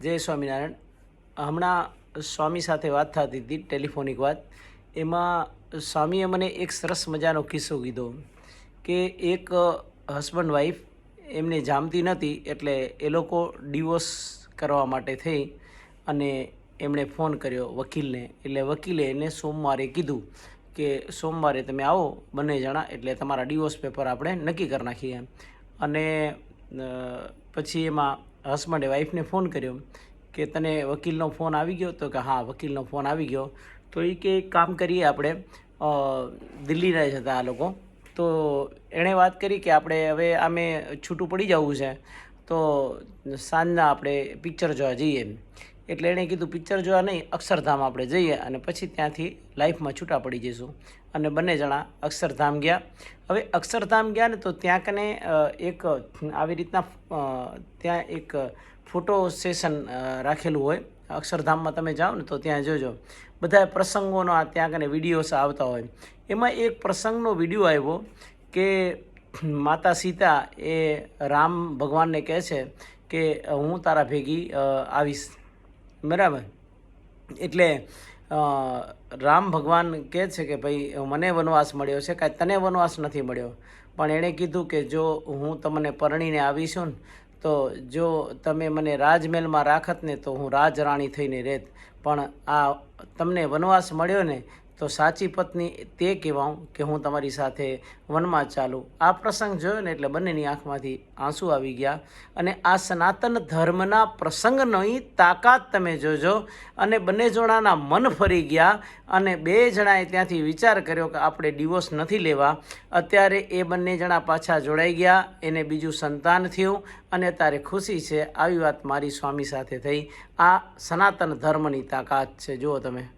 જય સ્વામિનારાયણ. હમણાં સ્વામી સાથે વાત થતી હતી, ટેલિફોનિક વાત. એમાં સ્વામીએ મને એક સરસ મજાનો કિસ્સો કીધો કે એક હસબન્ડ વાઈફ એમને જામતી નહોતી એટલે એ લોકો ડિવોર્સ કરવા માટે થઈ અને એમણે ફોન કર્યો વકીલને. એટલે વકીલે એને સોમવારે કીધું કે સોમવારે તમે આવો બંને જણા, એટલે તમારા ડિવોર્સ પેપર આપણે નક્કી કરી નાખીએ અને પછી એમાં હસબન્ડે વાઈફને ફોન કર્યો કે તને વકીલનો ફોન આવી ગયો? તો કે હા, વકીલનો ફોન આવી ગયો. તો એ કે કામ કરીએ આપણે દિલ્હી રહે છે આ લોકો. તો એણે વાત કરી કે આપણે હવે આમે છૂટું પડી જવું છે. તો સાંજના આપણે પિક્ચર જોવા જઈએ. એટલે એણે કીધું, પિક્ચર જોવા નહીં, અક્ષરધામ આપણે જઈએ અને પછી ત્યાંથી લાઈફમાં છૂટા પડી જઈશું. અને બંને જણા અક્ષરધામ ગયા. હવે અક્ષરધામ ગયા ને તો ત્યાં કને એક, આવી રીતના ત્યાં એક ફોટો સેશન રાખેલું હોય. અક્ષરધામમાં તમે જાઓ ને તો ત્યાં જોજો. બધા પ્રસંગોનો આ ત્યાં કને વિડીયોસ આવતા હોય. એમાં એક પ્રસંગનો વીડિયો આવ્યો કે માતા સીતા એ રામ ભગવાનને કહે છે કે, હું તારા ભેગી આવીશ. બરાબર. એટલે રામ ભગવાન કહે છે કે ભાઈ, મને વનવાસ મળ્યો છે કાંઈ તને વનવાસ નથી મળ્યો. પણ એણે કીધું કે જો હું તમને પરણીને આવીશું ને, તો જો તમે મને રાજમહેલમાં રાખત ને, તો હું રાજરાણી થઈને રહેત પણ આ તમને વનવાસ મળ્યો ને તો સાચી પત્ની તે કહેવાઉં કે હું તમારી સાથે વનમાં ચાલું. આ પ્રસંગ જોયો ને એટલે બંનેની આંખમાંથી આંસુ આવી ગયા અને આ સનાતન ધર્મના પ્રસંગની તાકાત તમે જોજો. અને બંને જણાના મન ફરી ગયા અને બે જણાએ ત્યાંથી વિચાર કર્યો કે આપણે ડિવોર્સ નથી લેવા. અત્યારે એ બંને જણા પાછા જોડાઈ ગયા. એને બીજું સંતાન થયું અને અત્યારે ખુશી છે. આવી વાત મારી સ્વામી સાથે થઈ. આ સનાતન ધર્મની તાકાત છે. જુઓ તમે.